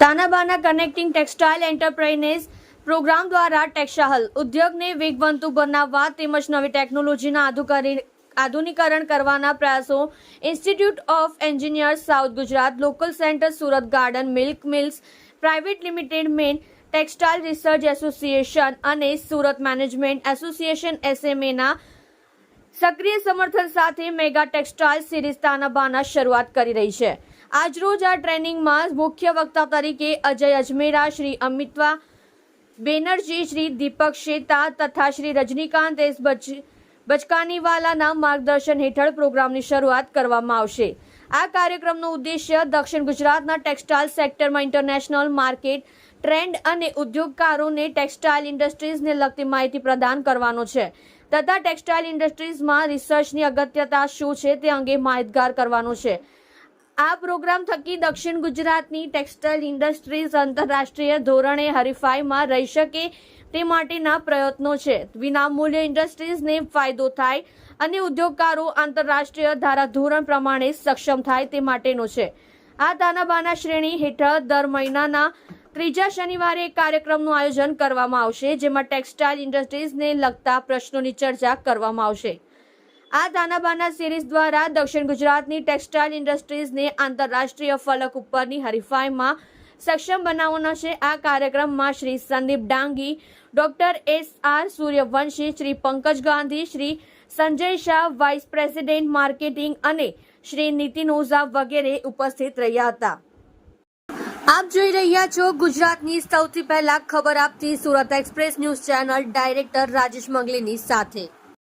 Tanabana connecting textile enterprise programme દ્વારા textile ઉદ્યોગને વેગવંતુ બનાવવા તેમજ નવી ટેકનોલોજીના આધુનિકરણ કરવાના પ્રયાસો institute of engineers south Gujarat local centre Surat garden milk mills private limited man textile research association અને સુરત મેનેજમેન્ટ એસોસિએશન એસએમએના સક્રિય સમર્થન સાથે મેગા ટેક્સટાઇલ સિરીઝ તાનાબાના શરૂઆત કરી રહી છે. આજરોજ આ ટ્રેનિંગમાં મુખ્ય વક્તા તરીકે અજય અજમેરા, શ્રી અમિતવા બેનર્જી, શ્રી દીપક શેતા તથા શ્રી રજનીકાંત એસ બચ બચકાનીવાલાના માર્ગદર્શન હેઠળ પ્રોગ્રામની શરૂઆત કરવામાં આવશે. આ કાર્યક્રમનો ઉદ્દેશ્ય દક્ષિણ ગુજરાતના ટેક્સટાઇલ સેક્ટરમાં ઇન્ટરનેશનલ માર્કેટ, ટ્રેન્ડ અને ઉદ્યોગકારોને ટેક્સટાઇલ ઇન્ડસ્ટ્રીઝને લગતી માહિતી પ્રદાન કરવાનો છે તથા ટેક્સટાઇલ ઇન્ડસ્ટ્રીઝમાં રિસર્ચની અગત્યતા શું છે તે અંગે માહિતગાર કરવાનો છે. આ પ્રોગ્રામ થકી દક્ષિણ ગુજરાતની ટેક્સટાઇલ ઇન્ડસ્ટ્રીઝ આંતરરાષ્ટ્રીય ધોરણે હરીફાઈમાં રહી શકે તે માટેના પ્રયત્નો છે. વિનામૂલ્ય ઇન્ડસ્ટ્રીઝને ફાયદો થાય અને ઉદ્યોગકારો આંતરરાષ્ટ્રીય ધારાધોરણ પ્રમાણે સક્ષમ થાય તે માટેનો છે. આ તાનાબાના શ્રેણી હેઠળ દર મહિનાના ત્રીજા શનિવારે એક કાર્યક્રમનું આયોજન કરવામાં આવશે, જેમાં ટેક્સટાઇલ ઇન્ડસ્ટ્રીઝને લગતા પ્રશ્નોની ચર્ચા કરવામાં આવશે. આ તાનાબાના સિરીઝ દ્વારા દક્ષિણ ગુજરાતની ટેક્સટાઇલ ઇન્ડસ્ટ્રીઝને આંતરરાષ્ટ્રીય ફલક ઉપરની હરીફાઈમાં સક્ષમ બનાવવાનો છે. આ કાર્યક્રમમાં Shri Sandeep Dangi, doctor S R Suryavanshi, Shri Pankaj Gandhi, Shri Sanjay Shah vice president marketing અને શ્રી નીતિન ઓઝા વગેરે ઉપસ્થિત રહ્યા હતા. આપ જોઈ રહ્યા છો ગુજરાતની સૌથી પહેલા ખબર આપતી Surat express news channel director Rajesh મંગલીની સાથે.